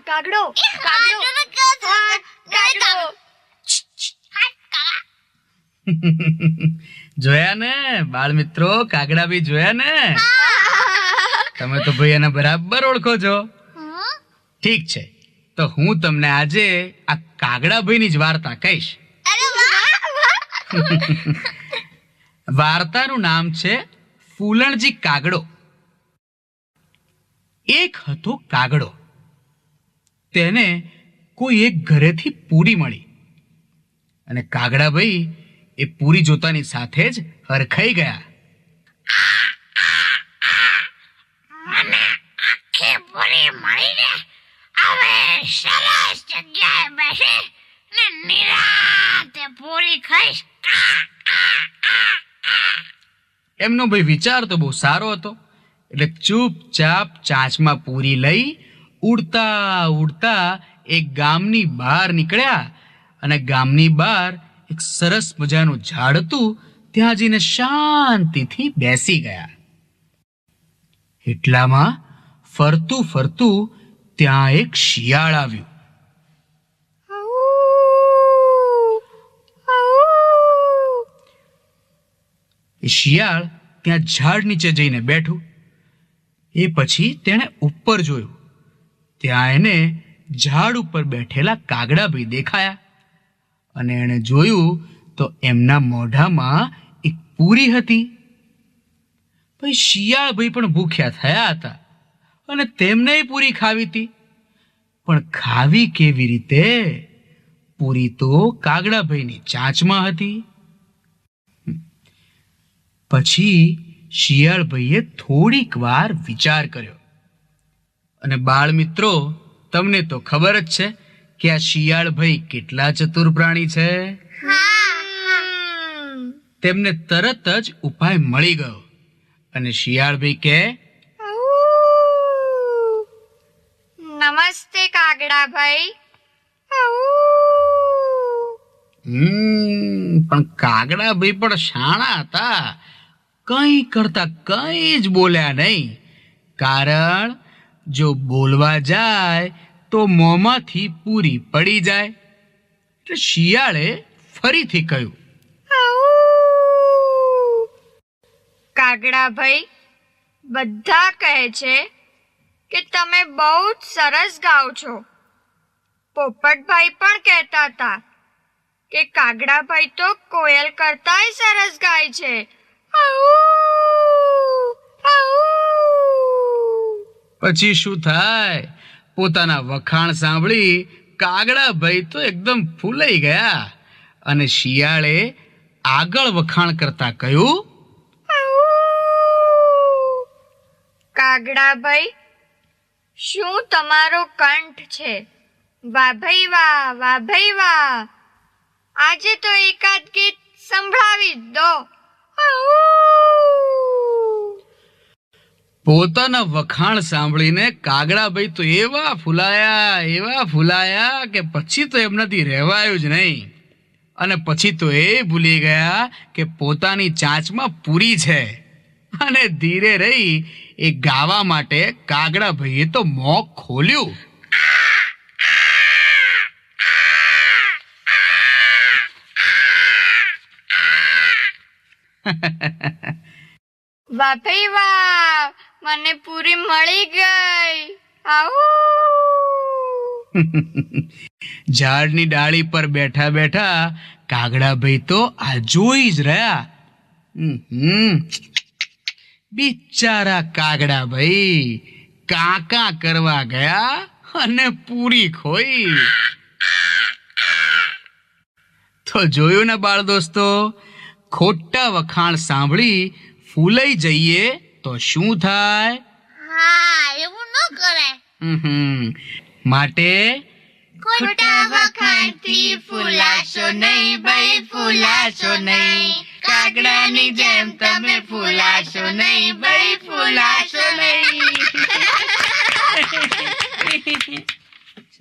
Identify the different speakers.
Speaker 1: કાગડો કાગડો હા, કાગડો.
Speaker 2: જોયા ને બાળ મિત્રો કાગડા બી જોયા ને? તમે તો ભાઈ એને બરાબર ઓળખો છો. ઠીક છે. તો હું તમને આજે આ કાગડા ભાઈની જ વાર્તા કહીશ. વાર્તાનું નામ છે ફૂલણજી કાગડો. એક હતો કાગડો. તેને કોઈ એક ઘરેથી પૂરી મળી. અને કાગડાભાઈ એ પૂરી જોતાની સાથે જ હરખાઈ ગયા. એમનો ભાઈ વિચાર તો બહુ સારો હતો. એટલે ચૂપચાપ ચાંચમાં પૂરી લઈ ઉડતા ઉડતા એક ગામની બહાર નીકળ્યા અને ગામની બહાર એક સરસ મજાનું ઝાડ હતું. ત્યાં જઈને શાંતિથી બેસી ગયા. એટલામાં ફરતું ફરતું ત્યાં એક શિયાળ આવ્યું. એ શિયાળ ત્યાં ઝાડ નીચે જઈને બેઠું. એ પછી તેણે ઉપર જોયું. ત્યાં એને ઝાડ ઉપર બેઠેલા કાગડાભાઈ દેખાયા. અને એણે જોયું તો એમના મોઢામાં એક પૂરી હતી. પછી શિયાળભાઈ પણ ભૂખ્યા થયા હતા અને તેમને પૂરી ખાવી હતી. પણ ખાવી કેવી રીતે? પૂરી તો કાગડાભાઈની ચાંચમાં હતી. પછી શિયાળભાઈએ થોડીક વાર વિચાર કર્યો. અને બાળ મિત્રો તમને તો ખબર જ છે કે આ શિયાળભાઈ કેટલા ચતુર પ્રાણી છે? તેમને તરત જ ઉપાય મળી ગયો. અને શિયાળભાઈ કે
Speaker 1: નમસ્તે કાગડા ભાઈ.
Speaker 2: પણ કાગડાભાઈ પણ શાણા હતા. કંઈ કરતા કંઈ જ બોલ્યા નહીં. કારણ જો બોલવા જાય તો મોંમાંથી પૂરી પડી જાય. એટલે શિયાળે ફરીથી કહ્યું.
Speaker 1: કાગડા ભાઈ બધા કહે છે કે તમે બહુ જ સરસ ગાઓ છો. પોપટભાઈ પણ કહેતા હતા કે કાગડાભાઈ તો કોયલ કરતાંય સરસ ગાય છે. આઉ,
Speaker 2: પછી શું થાય? પોતાના વખાણ સાંભળી કાગડાભાઈ તો એકદમ ફૂલાઈ ગયા. અને શિયાળે આગળ વખાણ કરતા કહ્યું
Speaker 1: કાગડાભાઈ શું તમારો કંઠ છે? વાભઈ ભાઈ વાહ વાહ વાહ. આજે તો એકાદ ગીત સંભળાવી દો. આઉ.
Speaker 2: પોતાના વખાણ સાંભળીને કાગડાભાઈ તો એવા ફૂલાયા એવા ફૂલાયા કે પછી તો એમનાથી રહેવાયું જ નહીં. અને પછી તો એ ભૂલી ગયા કે પોતાની ચાંચમાં પૂરી છે. અને ધીરે રહી એ ગાવા માટે કાગડાભાઈએ તો મોં ખોલ્યું.
Speaker 1: વાહ મને પૂરી મળી ગઈ. આઉ
Speaker 2: ઝાડની ડાળી પર બેઠા બેઠા કાગડાભાઈ તો આ જોઈ જ રહ્યા. હમ બિચારા કાગડાભાઈ કાકા કરવા ગયા અને પૂરી ખોઈ. તો જોયું ને બાળ દોસ્તો, ખોટા વખાણ સાંભળી ફૂલાઈ જઈએ તો શું થાય?
Speaker 3: હા એવું ન કરાય.
Speaker 2: માટે
Speaker 3: ખોટા વખાણથી ફૂલાશો નહીં ભાઈ ફૂલાશો નહીં. કાગડાની જેમ તમે ફૂલાશો નહીં ભાઈ ફૂલાશો નહીં.